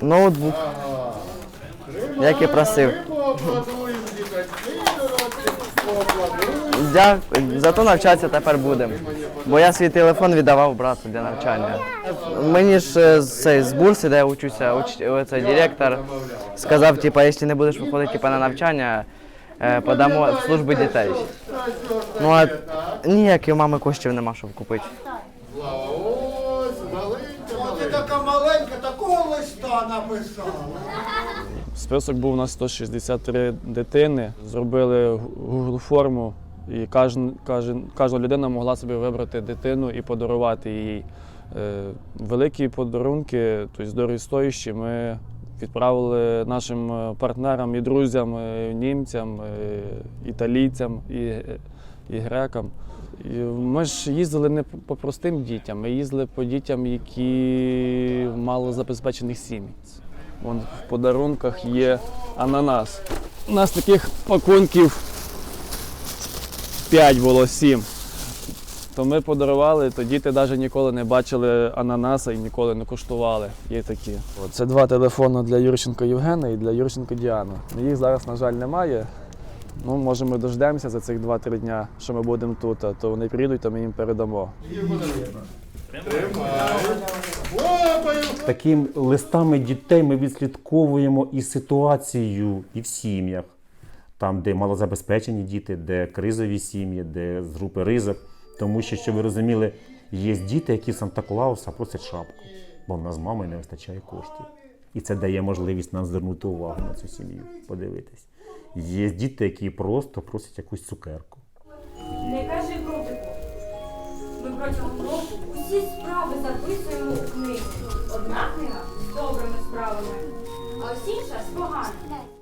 ноутбук, як і просив. Дякую, зато навчатися тепер будемо. Бо я свій телефон віддавав брату для навчання. Мені ж е, цей, з бурси, де я учуся, уч, оцей директор сказав, типа, якщо не будеш виходити типа, на навчання, е, подамо в служби дітей. Ну а ніяк і у мами коштів нема, щоб купити. Написала. Список був у нас 163 дитини. Зробили Google форму, і кожен, кожна людина могла собі вибрати дитину і подарувати їй. Е, Великі подарунки, тобто дорогостоящі, ми відправили нашим е, партнерам і друзям, е, німцям, італійцям і, і грекам. Ми ж їздили не по простим дітям, ми їздили по дітям, які мали забезпечених сім'ї. Вон в подарунках є ананас. У нас таких пакунків 5 було 7. То ми подарували, то діти навіть ніколи не бачили ананаса і ніколи не куштували. Є такі. Це два телефони для Юрченко Євгена і для Юрченко Діани. Їх зараз, на жаль, немає. Ну, може, ми дождемося за цих 2-3 дня, що ми будемо тут, а то вони прийдуть, то ми їм передамо. Таким листами дітей ми відслідковуємо і ситуацію, і в сім'ях, там, де малозабезпечені діти, де кризові сім'ї, де з групи ризик. Тому що, щоб ви розуміли, є діти, які Санта Клауса просять шапку, бо в нас з мамою не вистачає коштів. І це дає можливість нам звернути увагу на цю сім'ю, подивитись. Є діти, які просто просять якусь цукерку. Не кажи бробику. Ми протягом року усі справи записуємо у книгу. Одна книга з добрими справами, а ось інша з поганими.